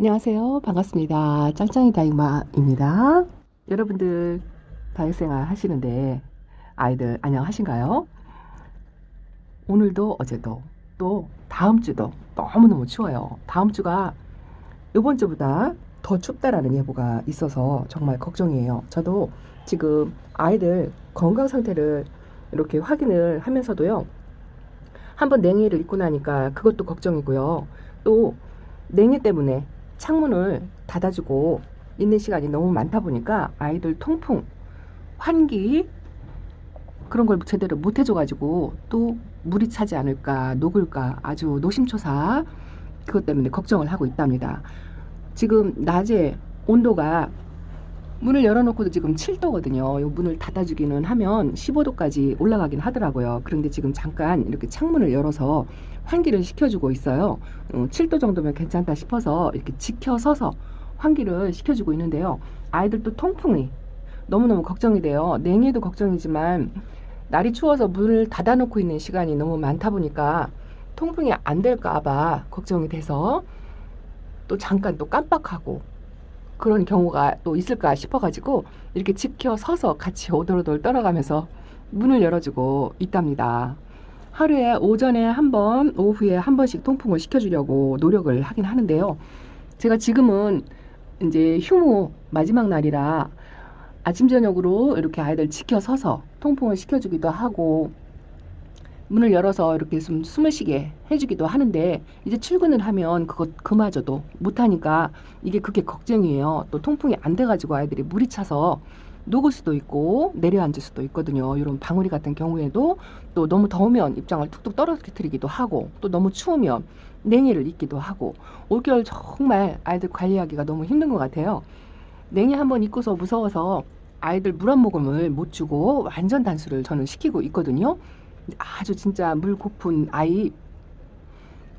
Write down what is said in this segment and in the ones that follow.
안녕하세요. 반갑습니다. 짱짱이 다육마입니다. 여러분들 다육생활 하시는데 아이들 안녕하신가요? 오늘도 어제도 또 다음 주도 너무너무 추워요. 다음 주가 이번 주보다 더 춥다라는 예보가 있어서 정말 걱정이에요. 저도 지금 아이들 건강 상태를 이렇게 확인을 하면서도요. 한번 냉이를 입고 나니까 그것도 걱정이고요. 또 냉이 때문에 창문을 닫아주고 있는 시간이 너무 많다 보니까 아이들 통풍, 환기 그런 걸 제대로 못 해줘가지고 또 물이 차지 않을까, 녹을까 아주 노심초사 그것 때문에 걱정을 하고 있답니다. 지금 낮에 온도가 문을 열어놓고도 지금 7도거든요. 요 문을 닫아주기는 하면 15도까지 올라가긴 하더라고요. 그런데 지금 잠깐 이렇게 창문을 열어서 환기를 시켜주고 있어요. 어, 7도 정도면 괜찮다 싶어서 이렇게 지켜서서 환기를 시켜주고 있는데요. 아이들도 통풍이 너무너무 걱정이 돼요. 냉해도 걱정이지만 날이 추워서 문을 닫아놓고 있는 시간이 너무 많다 보니까 통풍이 안 될까봐 걱정이 돼서 또 잠깐 또 깜빡하고 그런 경우가 또 있을까 싶어가지고 이렇게 지켜 서서 같이 오돌오돌 떨어가면서 문을 열어주고 있답니다. 하루에 오전에 한 번, 오후에 한 번씩 통풍을 시켜주려고 노력을 하긴 하는데요. 제가 지금은 이제 휴무 마지막 날이라 아침 저녁으로 이렇게 아이들 지켜 서서 통풍을 시켜주기도 하고 문을 열어서 이렇게 좀 숨을 쉬게 해주기도 하는데 이제 출근을 하면 그것 그마저도 못하니까 이게 그게 걱정이에요. 또 통풍이 안 돼가지고 아이들이 물이 차서 녹을 수도 있고 내려앉을 수도 있거든요. 이런 방울이 같은 경우에도 또 너무 더우면 입장을 툭툭 떨어뜨리기도 하고 또 너무 추우면 냉이를 입기도 하고 올겨울 정말 아이들 관리하기가 너무 힘든 것 같아요. 냉이 한번 입고서 무서워서 아이들 물 한 모금을 못 주고 완전 단수를 저는 시키고 있거든요. 아주 진짜 물 고픈 아이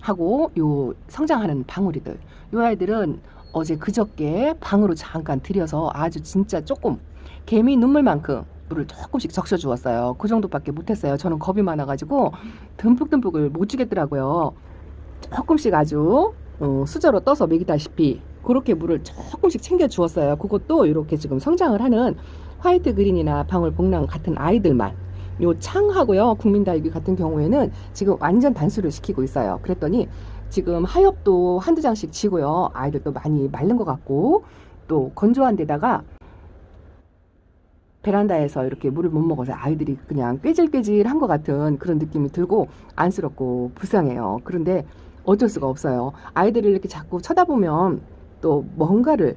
하고 요 성장하는 방울이들 요 아이들은 어제 그저께 방으로 잠깐 들여서 아주 진짜 조금 개미 눈물만큼 물을 조금씩 적셔 주었어요. 그 정도밖에 못했어요. 저는 겁이 많아가지고 듬뿍듬뿍을 못 주겠더라고요. 조금씩 아주 어, 수저로 떠서 먹이다시피 그렇게 물을 조금씩 챙겨 주었어요. 그것도 이렇게 지금 성장을 하는 화이트 그린이나 방울 복랑 같은 아이들만 요 창하고요 국민다육이 같은 경우에는 지금 완전 단수를 시키고 있어요. 그랬더니 지금 하엽도 한두 장씩 지고요. 아이들도 많이 마른 것 같고 또 건조한 데다가 베란다에서 이렇게 물을 못 먹어서 아이들이 그냥 꾀질꾀질한 것 같은 그런 느낌이 들고 안쓰럽고 불쌍해요. 그런데 어쩔 수가 없어요. 아이들을 이렇게 자꾸 쳐다보면 또 뭔가를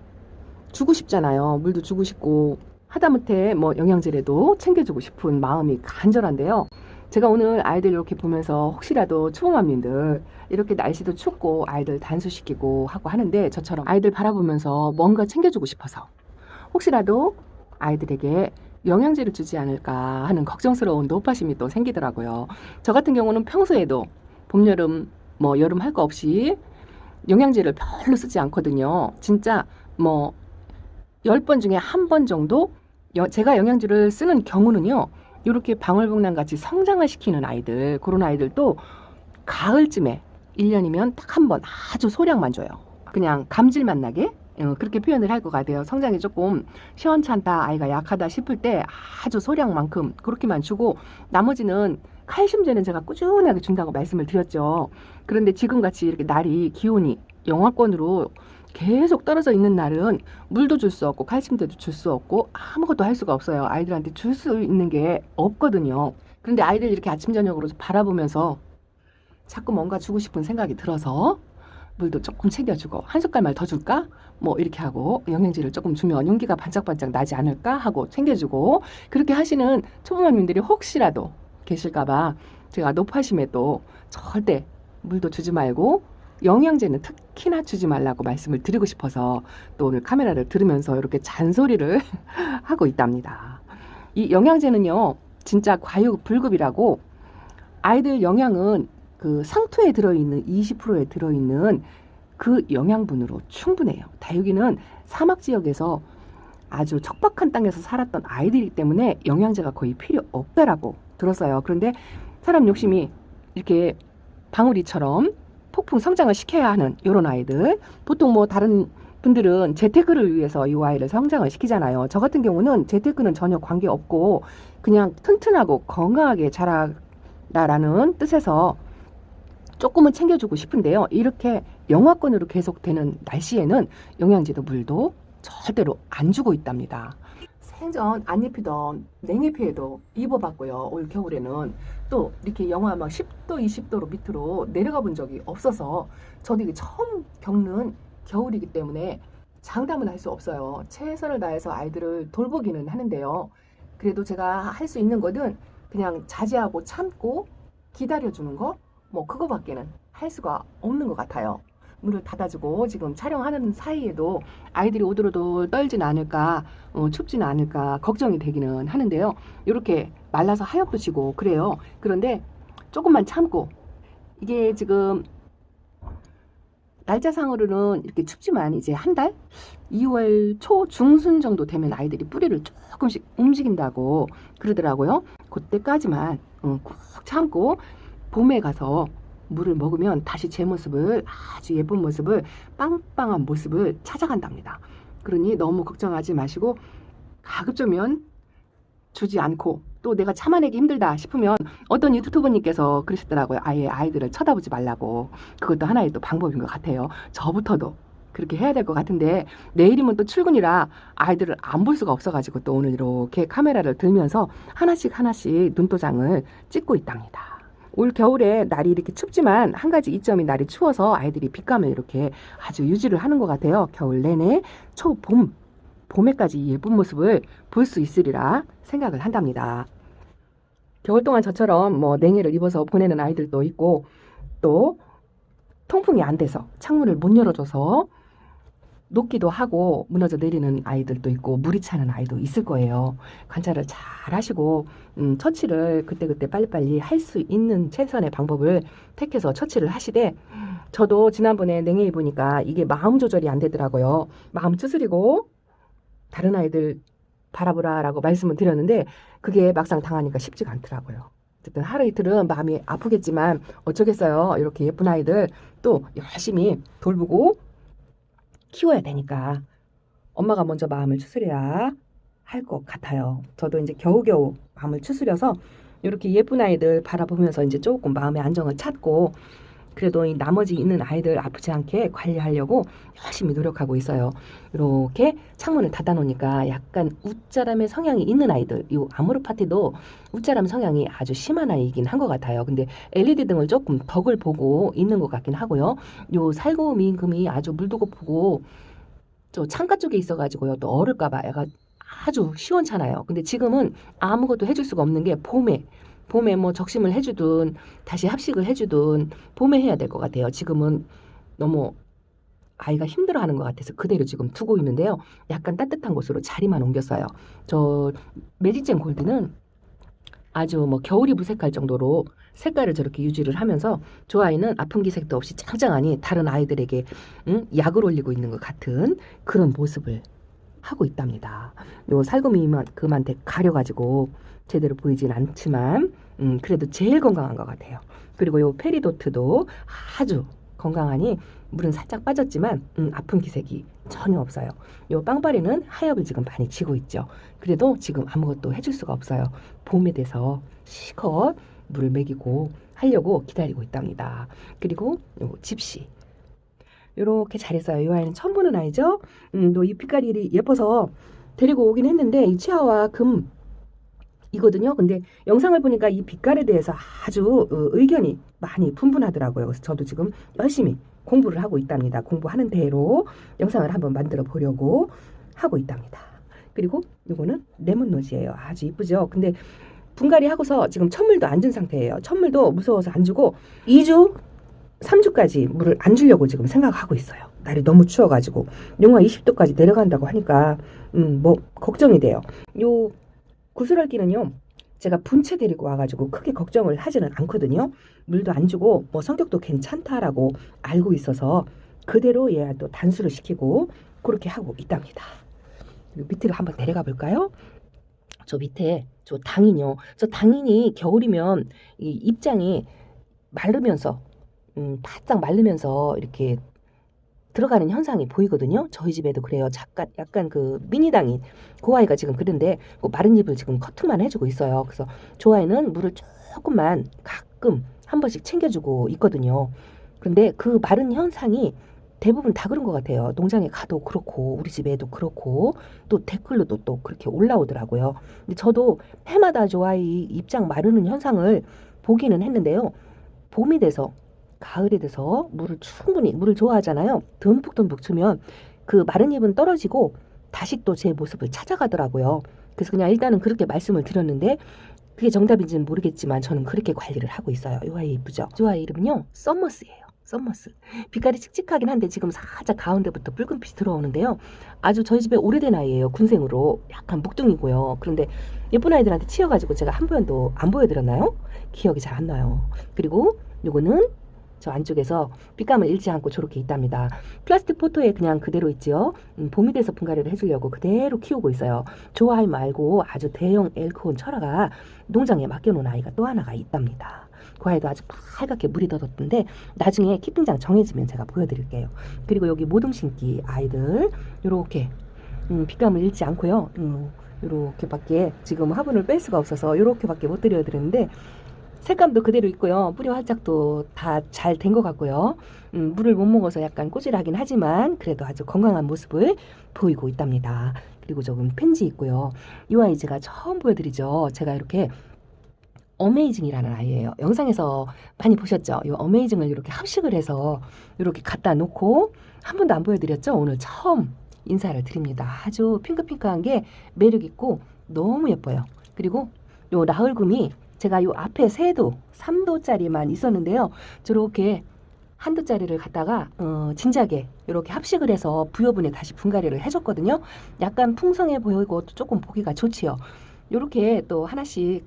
주고 싶잖아요. 물도 주고 싶고 하다못해 뭐 영양제라도 챙겨주고 싶은 마음이 간절한데요. 제가 오늘 아이들 이렇게 보면서 혹시라도 초보맘님들 이렇게 날씨도 춥고 아이들 단수시키고 하고 하는데 저처럼 아이들 바라보면서 뭔가 챙겨주고 싶어서 혹시라도 아이들에게 영양제를 주지 않을까 하는 걱정스러운 노파심이 또 생기더라고요. 저 같은 경우는 평소에도 봄, 여름, 뭐 여름 할 거 없이 영양제를 별로 쓰지 않거든요. 진짜 뭐 10번 중에 한 번 정도 여, 제가 영양제를 쓰는 경우는요. 이렇게 방울복랑 같이 성장을 시키는 아이들, 그런 아이들도 가을쯤에 1년이면 딱 한 번 아주 소량만 줘요. 그냥 감질만 나게 어, 그렇게 표현을 할 것 같아요. 성장이 조금 시원찮다, 아이가 약하다 싶을 때 아주 소량만큼 그렇게만 주고 나머지는 칼슘제는 제가 꾸준하게 준다고 말씀을 드렸죠. 그런데 지금 같이 이렇게 날이 기온이 영하권으로 계속 떨어져 있는 날은 물도 줄 수 없고 칼슘제도 줄 수 없고 아무것도 할 수가 없어요. 아이들한테 줄 수 있는 게 없거든요. 그런데 아이들 이렇게 아침 저녁으로 바라보면서 자꾸 뭔가 주고 싶은 생각이 들어서 물도 조금 챙겨주고 한 숟갈만 더 줄까? 뭐 이렇게 하고 영양제를 조금 주면 용기가 반짝반짝 나지 않을까 하고 챙겨주고 그렇게 하시는 초보맘님들이 혹시라도 계실까봐 제가 높아심에도 절대 물도 주지 말고 영양제는 특 히나 주지 말라고 말씀을 드리고 싶어서 또 오늘 카메라를 들으면서 이렇게 잔소리를 하고 있답니다. 이 영양제는요, 진짜 과유불급이라고 아이들 영양은 그 상투에 들어있는 20%에 들어있는 그 영양분으로 충분해요. 다육이는 사막 지역에서 아주 척박한 땅에서 살았던 아이들이기 때문에 영양제가 거의 필요 없다라고 들었어요. 그런데 사람 욕심이 이렇게 방울이처럼 폭풍 성장을 시켜야 하는 이런 아이들. 보통 뭐 다른 분들은 재테크를 위해서 이 아이를 성장을 시키잖아요. 저 같은 경우는 재테크는 전혀 관계 없고 그냥 튼튼하고 건강하게 자라라는 뜻에서 조금은 챙겨주고 싶은데요. 이렇게 영하권으로 계속되는 날씨에는 영양제도 물도 절대로 안 주고 있답니다. 생전 안 입히던 냉해피해도 입어봤고요. 올 겨울에는 또 이렇게 영하 막 10도, 20도로 밑으로 내려가 본 적이 없어서 저도 이게 처음 겪는 겨울이기 때문에 장담은 할 수 없어요. 최선을 다해서 아이들을 돌보기는 하는데요. 그래도 제가 할 수 있는 것은 그냥 자제하고 참고 기다려주는 거, 뭐 그거밖에는 할 수가 없는 것 같아요. 문을 닫아주고 지금 촬영하는 사이에도 아이들이 오들오들 떨진 않을까, 어, 춥지는 않을까 걱정이 되기는 하는데요. 이렇게 말라서 하엽도 지고 그래요. 그런데 조금만 참고 이게 지금 날짜상으로는 이렇게 춥지만 이제 한 달? 2월 초 중순 정도 되면 아이들이 뿌리를 조금씩 움직인다고 그러더라고요. 그때까지만 어, 꾹 참고 봄에 가서 물을 먹으면 다시 제 모습을 아주 예쁜 모습을 빵빵한 모습을 찾아간답니다. 그러니 너무 걱정하지 마시고 가급적이면 주지 않고 또 내가 참아내기 힘들다 싶으면 어떤 유튜버님께서 그러시더라고요. 아예 아이들을 쳐다보지 말라고. 그것도 하나의 또 방법인 것 같아요. 저부터도 그렇게 해야 될 것 같은데 내일이면 또 출근이라 아이들을 안 볼 수가 없어가지고 또 오늘 이렇게 카메라를 들면서 하나씩 하나씩 눈도장을 찍고 있답니다. 올 겨울에 날이 이렇게 춥지만 한 가지 이점이 날이 추워서 아이들이 빛감을 이렇게 아주 유지를 하는 것 같아요. 겨울 내내 초봄 봄에까지 예쁜 모습을 볼 수 있으리라 생각을 한답니다. 겨울 동안 저처럼 뭐 냉해를 입어서 보내는 아이들도 있고 또 통풍이 안 돼서 창문을 못 열어줘서 녹기도 하고 무너져 내리는 아이들도 있고 물이 차는 아이도 있을 거예요. 관찰을 잘 하시고 음, 처치를 그때그때 빨리빨리 할 수 있는 최선의 방법을 택해서 처치를 하시되 저도 지난번에 냉해 입으니까 이게 마음 조절이 안 되더라고요. 마음 추스리고 다른 아이들 바라보라라고 말씀을 드렸는데 그게 막상 당하니까 쉽지가 않더라고요. 어쨌든 하루 이틀은 마음이 아프겠지만 어쩌겠어요. 이렇게 예쁜 아이들 또 열심히 돌보고 키워야 되니까 엄마가 먼저 마음을 추스려야 할 것 같아요. 저도 이제 겨우겨우 마음을 추스려서 이렇게 예쁜 아이들 바라보면서 이제 조금 마음의 안정을 찾고 그래도 이 나머지 있는 아이들 아프지 않게 관리하려고 열심히 노력하고 있어요. 이렇게 창문을 닫아 놓으니까 약간 웃자람의 성향이 있는 아이들, 이 아모르 파티도 웃자람 성향이 아주 심한 아이이긴 한 것 같아요. 근데 LED 등을 조금 덕을 보고 있는 것 같긴 하고요. 요 살구미 임금이 아주 물도 고프고 저 창가 쪽에 있어가지고요. 또 얼을까봐 약간 아주 시원찮아요. 근데 지금은 아무것도 해줄 수가 없는 게 봄에 봄에 뭐 적심을 해주든 다시 합식을 해주든 봄에 해야 될 것 같아요. 지금은 너무 아이가 힘들어하는 것 같아서 그대로 지금 두고 있는데요. 약간 따뜻한 곳으로 자리만 옮겼어요. 저 매직젠 골드는 아주 뭐 겨울이 무색할 정도로 색깔을 저렇게 유지를 하면서 저 아이는 아픈 기색도 없이 짱짱하니 다른 아이들에게 음, 약을 올리고 있는 것 같은 그런 모습을 하고 있답니다. 요 살구미만큼한테 가려가지고 제대로 보이진 않지만 음, 그래도 제일 건강한 것 같아요. 그리고 요 페리도트도 아주 건강하니 물은 살짝 빠졌지만 음, 아픈 기색이 전혀 없어요. 요 빵빠리는 하엽을 지금 많이 지고 있죠. 그래도 지금 아무것도 해줄 수가 없어요. 봄에 돼서 시컷 물을 먹이고 하려고 기다리고 있답니다. 그리고 요 집시 요렇게 잘했어요. 이 아이는 처음 보는 아이죠. 음, 또 이 빛깔이 예뻐서 데리고 오긴 했는데 이 치아와 금 이거든요. 근데 영상을 보니까 이 빛깔에 대해서 아주 어, 의견이 많이 분분하더라고요. 그래서 저도 지금 열심히 공부를 하고 있답니다. 공부하는 대로 영상을 한번 만들어 보려고 하고 있답니다. 그리고 이거는 레몬노지예요. 아주 이쁘죠. 근데 분갈이 하고서 지금 천물도 안 준 상태예요. 천물도 무서워서 안 주고 2주 3주까지 물을 안 주려고 지금 생각하고 있어요. 날이 너무 추워가지고 영하 20도까지 내려간다고 하니까 음 뭐 걱정이 돼요. 요 구슬알기는요. 제가 분체 데리고 와가지고 크게 걱정을 하지는 않거든요. 물도 안 주고 뭐 성격도 괜찮다라고 알고 있어서 그대로 얘 또 단수를 시키고 그렇게 하고 있답니다. 요 밑으로 한번 내려가 볼까요? 저 밑에 저 당인요. 저 당인이 겨울이면 이 입장이 마르면서 음, 바짝 마르면서 이렇게 들어가는 현상이 보이거든요. 저희 집에도 그래요. 잠깐 약간 그 미니당이 그 아이가 지금 그런데 그 마른 잎을 지금 커트만 해주고 있어요. 그래서 저 아이는 물을 조금만 가끔 한 번씩 챙겨주고 있거든요. 그런데 그 마른 현상이 대부분 다 그런 것 같아요. 농장에 가도 그렇고 우리 집에도 그렇고 또 댓글로도 또 그렇게 올라오더라고요. 근데 저도 해마다 저 아이 입장 마르는 현상을 보기는 했는데요. 봄이 돼서 가을이 돼서 물을 충분히 물을 좋아하잖아요. 듬뿍듬뿍 주면 그 마른 잎은 떨어지고 다시 또 제 모습을 찾아가더라고요. 그래서 그냥 일단은 그렇게 말씀을 드렸는데 그게 정답인지는 모르겠지만 저는 그렇게 관리를 하고 있어요. 이 아이 이쁘죠? 이 아이 이름은요. 썸머스예요. 썸머스. 빛깔이 칙칙하긴 한데 지금 살짝 가운데부터 붉은빛이 들어오는데요. 아주 저희 집에 오래된 아이예요. 군생으로 약간 묵둥이고요. 그런데 예쁜 아이들한테 치여가지고 제가 한 번도 안 보여드렸나요? 기억이 잘 안 나요. 그리고 요거는 저 안쪽에서 빛감을 잃지 않고 저렇게 있답니다. 플라스틱 포토에 그냥 그대로 있지요. 음, 봄이 돼서 분갈이를 해주려고 그대로 키우고 있어요. 좋아할 말고 아주 대형 엘코온 철화가 농장에 맡겨놓은 아이가 또 하나가 있답니다. 그 아이도 아주 빨갛게 물이 젖었던데 나중에 키핑장 정해지면 제가 보여드릴게요. 그리고 여기 모둠 신기 아이들 요렇게 음, 빛감을 잃지 않고요. 음, 요렇게밖에 지금 화분을 뺄 수가 없어서 요렇게밖에 못 드려드리는데 색감도 그대로 있고요. 뿌리 활짝도 다 잘 된 것 같고요. 음, 물을 못 먹어서 약간 꼬질하긴 하지만 그래도 아주 건강한 모습을 보이고 있답니다. 그리고 조금 펜지 있고요. 이 아이 제가 처음 보여드리죠. 제가 이렇게 어메이징이라는 아이예요. 영상에서 많이 보셨죠? 이 어메이징을 이렇게 합식을 해서 이렇게 갖다 놓고 한 번도 안 보여드렸죠? 오늘 처음 인사를 드립니다. 아주 핑크핑크한 게 매력 있고 너무 예뻐요. 그리고 요 나흘금이 제가 요 앞에 세도 3도짜리만 있었는데요. 저렇게 한 도짜리를 갖다가 어, 진작에 이렇게 합식을 해서 부여분에 다시 분갈이를 해줬거든요. 약간 풍성해 보이고 또 조금 보기가 좋지요. 이렇게 또 하나씩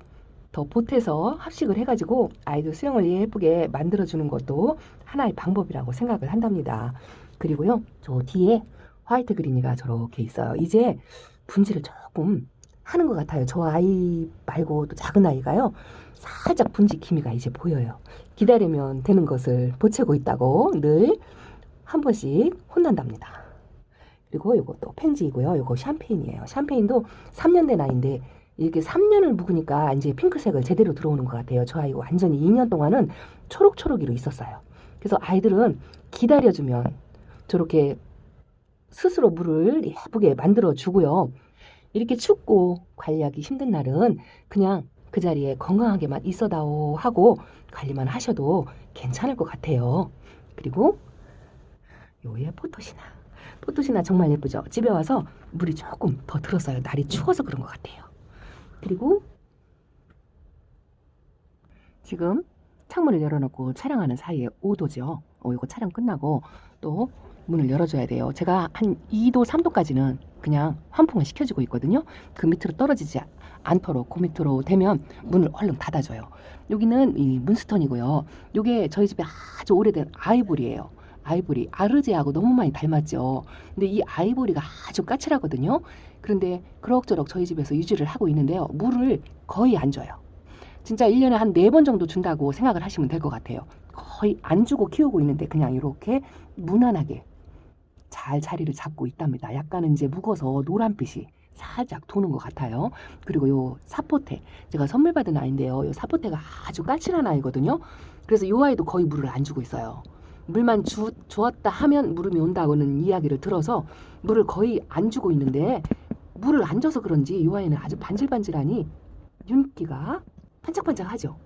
더 보태서 합식을 해가지고 아이들 수영을 예쁘게 만들어주는 것도 하나의 방법이라고 생각을 한답니다. 그리고요, 저 뒤에 화이트 그린이가 저렇게 있어요. 이제 분질을 조금 하는 것 같아요. 저 아이 말고 또 작은 아이가요. 살짝 분지 기미가 이제 보여요. 기다리면 되는 것을 보채고 있다고 늘 한 번씩 혼난답니다. 그리고 이것도 펜지이고요. 이거 샴페인이에요. 샴페인도 3년 된 아이인데 이렇게 3년을 묵으니까 이제 핑크색을 제대로 들어오는 것 같아요. 저 아이고 완전히 2년 동안은 초록초록이로 있었어요. 그래서 아이들은 기다려주면 저렇게 스스로 물을 예쁘게 만들어 주고요. 이렇게 춥고 관리하기 힘든 날은 그냥 그 자리에 건강하게만 있어다오 하고 관리만 하셔도 괜찮을 것 같아요. 그리고 요의 포토시나. 포토시나 정말 예쁘죠? 집에 와서 물이 조금 더 들었어요. 날이 추워서 그런 것 같아요. 그리고 지금 창문을 열어놓고 촬영하는 사이에 5도죠. 어, 이거 촬영 끝나고 또 문을 열어줘야 돼요. 제가 한 2도, 3도까지는 그냥 환풍을 시켜주고 있거든요. 그 밑으로 떨어지지 않도록 그 밑으로 되면 문을 얼른 닫아줘요. 여기는 이 문스턴이고요. 이게 저희 집에 아주 오래된 아이보리예요. 아이보리 아르제하고 너무 많이 닮았죠. 근데 이 아이보리가 아주 까칠하거든요. 그런데 그럭저럭 저희 집에서 유지를 하고 있는데요. 물을 거의 안 줘요. 진짜 1년에 한네번 정도 준다고 생각을 하시면 될 것 같아요. 거의 안 주고 키우고 있는데 그냥 이렇게 무난하게 잘 자리를 잡고 있답니다. 약간은 이제 묵어서 노란빛이 살짝 도는 것 같아요. 그리고 요 사포테 제가 선물 받은 아이인데요. 요 사포테가 아주 까칠한 아이거든요. 그래서 요 아이도 거의 물을 안 주고 있어요. 물만 주, 주었다 하면 물음이 온다고는 이야기를 들어서 물을 거의 안 주고 있는데 물을 안 줘서 그런지 요 아이는 아주 반질반질하니 윤기가 반짝반짝하죠.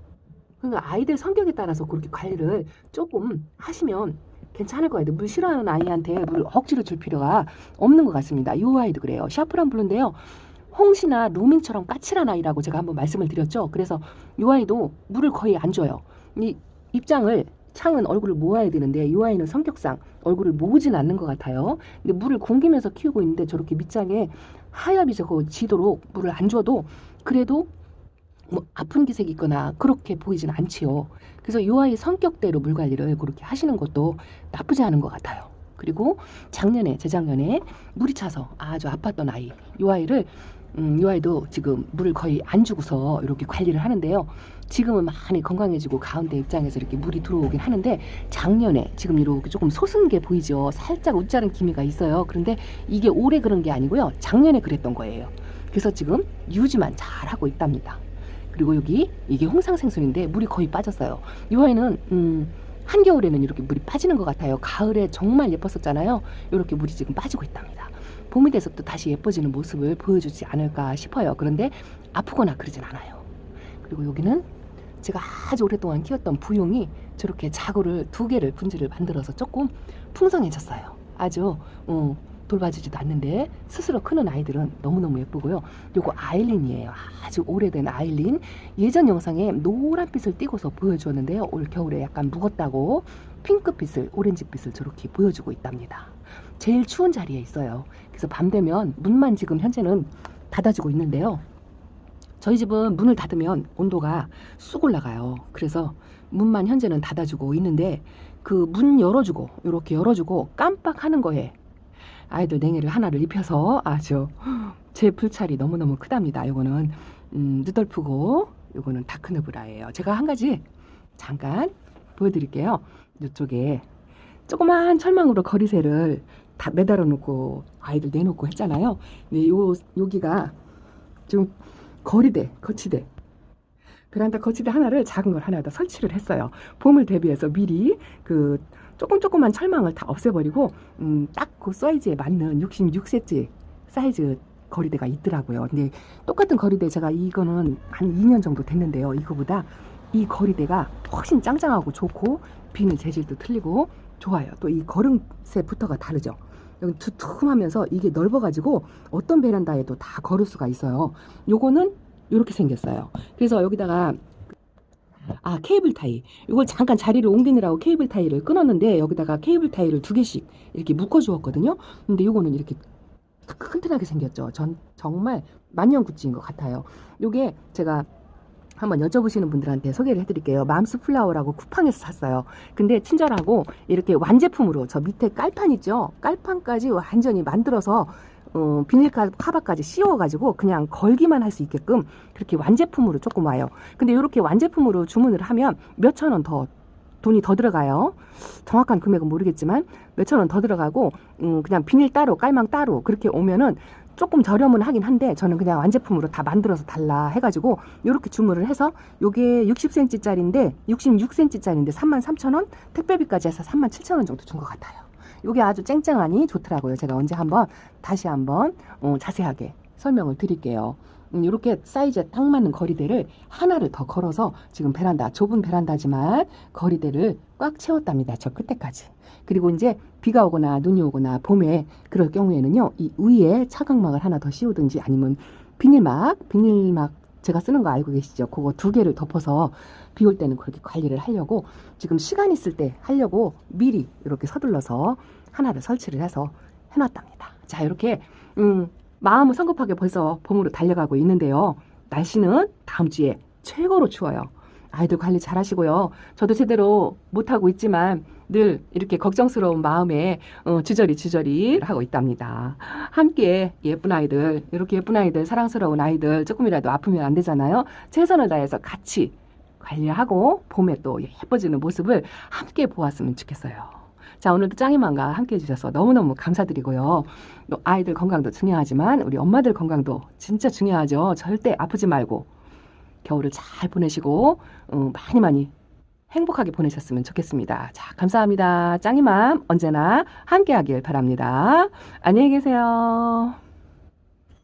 그러니까 아이들 성격에 따라서 그렇게 관리를 조금 하시면 괜찮을 거예요. 물 싫어하는 아이한테 물 억지로 줄 필요가 없는 것 같습니다. 이 아이도 그래요. 샤프란 블루인데요. 홍시나 루밍처럼 까칠한 아이라고 제가 한번 말씀을 드렸죠. 그래서 이 아이도 물을 거의 안 줘요. 이 입장을 창은 얼굴을 모아야 되는데 이 아이는 성격상 얼굴을 모으진 않는 것 같아요. 근데 물을 공기면서 키우고 있는데 저렇게 밑장에 하엽이 저거 지도록 물을 안 줘도 그래도 뭐 아픈 기색이 있거나 그렇게 보이진 않지요. 그래서 이 아이 성격대로 물 관리를 그렇게 하시는 것도 나쁘지 않은 것 같아요. 그리고 작년에 재작년에 물이 차서 아주 아팠던 아이 이 아이를 음, 이 아이도 지금 물을 거의 안 주고서 이렇게 관리를 하는데요. 지금은 많이 건강해지고 가운데 입장에서 이렇게 물이 들어오긴 하는데 작년에 지금 이렇게 조금 솟은 게 보이죠. 살짝 웃자른 기미가 있어요. 그런데 이게 올해 그런 게 아니고요. 작년에 그랬던 거예요. 그래서 지금 유지만 잘 하고 있답니다. 그리고 여기 이게 홍상생선인데 물이 거의 빠졌어요. 이 아이는 음, 한겨울에는 이렇게 물이 빠지는 것 같아요. 가을에 정말 예뻤었잖아요. 이렇게 물이 지금 빠지고 있답니다. 봄이 돼서 또 다시 예뻐지는 모습을 보여주지 않을까 싶어요. 그런데 아프거나 그러진 않아요. 그리고 여기는 제가 아주 오랫동안 키웠던 부용이 저렇게 자구를 두 개를 분지를 만들어서 조금 풍성해졌어요. 아주 어, 돌봐주지도 않는데 스스로 크는 아이들은 너무너무 예쁘고요. 요거 아일린이에요. 아주 오래된 아일린. 예전 영상에 노란빛을 띄고서 보여주었는데요. 올 겨울에 약간 묵었다고 핑크빛을 오렌지빛을 저렇게 보여주고 있답니다. 제일 추운 자리에 있어요. 그래서 밤 되면 문만 지금 현재는 닫아주고 있는데요. 저희 집은 문을 닫으면 온도가 쑥 올라가요. 그래서 문만 현재는 닫아주고 있는데 그 문 열어주고 이렇게 열어주고 깜빡하는 거에 아이들 냉해를 하나를 입혀서 아주 제 불찰이 너무너무 크답니다. 요거는 음, 누덜프고 요거는 다크누브라예요. 제가 한 가지 잠깐 보여드릴게요. 이쪽에 조그만 철망으로 거리새를 다 매달아 놓고 아이들 내놓고 했잖아요. 근데 요 여기가 좀 거리대, 거치대. 베란다 거치대 하나를 작은 걸 하나 더 설치를 했어요. 봄을 대비해서 미리 그 조금 조그만 철망을 다 없애버리고 음, 딱 그 사이즈에 맞는 66cm 사이즈 거리대가 있더라고요. 근데 똑같은 거리대 제가 이거는 한 2년 정도 됐는데요. 이거보다 이 거리대가 훨씬 짱짱하고 좋고 비는 재질도 틀리고 좋아요. 또 이 걸음새 부터가 다르죠. 여기 두툼하면서 이게 넓어가지고 어떤 베란다에도 다 걸을 수가 있어요. 요거는 이렇게 생겼어요. 그래서 여기다가 아 케이블 타이 이걸 잠깐 자리를 옮기느라고 케이블 타이를 끊었는데 여기다가 케이블 타이를 두 개씩 이렇게 묶어 주었거든요. 근데 요거는 이렇게 튼튼하게 생겼죠. 전 정말 만년 굿즈인 것 같아요. 요게 제가 한번 여쭤보시는 분들한테 소개를 해드릴게요. 맘스 플라워라고 쿠팡에서 샀어요. 근데 친절하고 이렇게 완제품으로 저 밑에 깔판 있죠? 깔판까지 완전히 만들어서 어, 비닐 카- 카바까지 씌워가지고 그냥 걸기만 할 수 있게끔 그렇게 완제품으로 조금 와요. 근데 이렇게 완제품으로 주문을 하면 몇천 원 더 돈이 더 들어가요. 정확한 금액은 모르겠지만 몇천 원 더 들어가고 음, 그냥 비닐 따로 깔망 따로 그렇게 오면은 조금 저렴은 하긴 한데 저는 그냥 완제품으로 다 만들어서 달라 해가지고 이렇게 주문을 해서 요게 60cm짜리인데 66cm짜리인데 33,000원 택배비까지 해서 37,000원 정도 준 것 같아요. 요게 아주 쨍쨍하니 좋더라고요. 제가 언제 한번 다시 한번 어, 자세하게 설명을 드릴게요. 음, 이렇게 사이즈에 딱 맞는 거리대를 하나를 더 걸어서 지금 베란다 좁은 베란다지만 거리대를 꽉 채웠답니다. 저 끝에까지. 그리고 이제 비가 오거나 눈이 오거나 봄에 그럴 경우에는요 이 위에 차광막을 하나 더 씌우든지 아니면 비닐막 비닐막 제가 쓰는 거 알고 계시죠? 그거 두 개를 덮어서 비 올 때는 그렇게 관리를 하려고 지금 시간 있을 때 하려고 미리 이렇게 서둘러서 하나를 설치를 해서 해놨답니다. 자 이렇게 음, 마음은 성급하게 벌써 봄으로 달려가고 있는데요. 날씨는 다음 주에 최고로 추워요. 아이들 관리 잘 하시고요. 저도 제대로 못하고 있지만 늘 이렇게 걱정스러운 마음에 어, 주저리 주저리 하고 있답니다. 함께 예쁜 아이들, 이렇게 예쁜 아이들, 사랑스러운 아이들 조금이라도 아프면 안 되잖아요. 최선을 다해서 같이 관리하고 봄에 또 예뻐지는 모습을 함께 보았으면 좋겠어요. 자, 오늘도 짱이만과 함께 해주셔서 너무너무 감사드리고요. 또 아이들 건강도 중요하지만 우리 엄마들 건강도 진짜 중요하죠. 절대 아프지 말고 겨울을 잘 보내시고 어, 많이 많이 행복하게 보내셨으면 좋겠습니다. 자, 감사합니다. 짱이맘 언제나 함께 하길 바랍니다. 안녕히 계세요.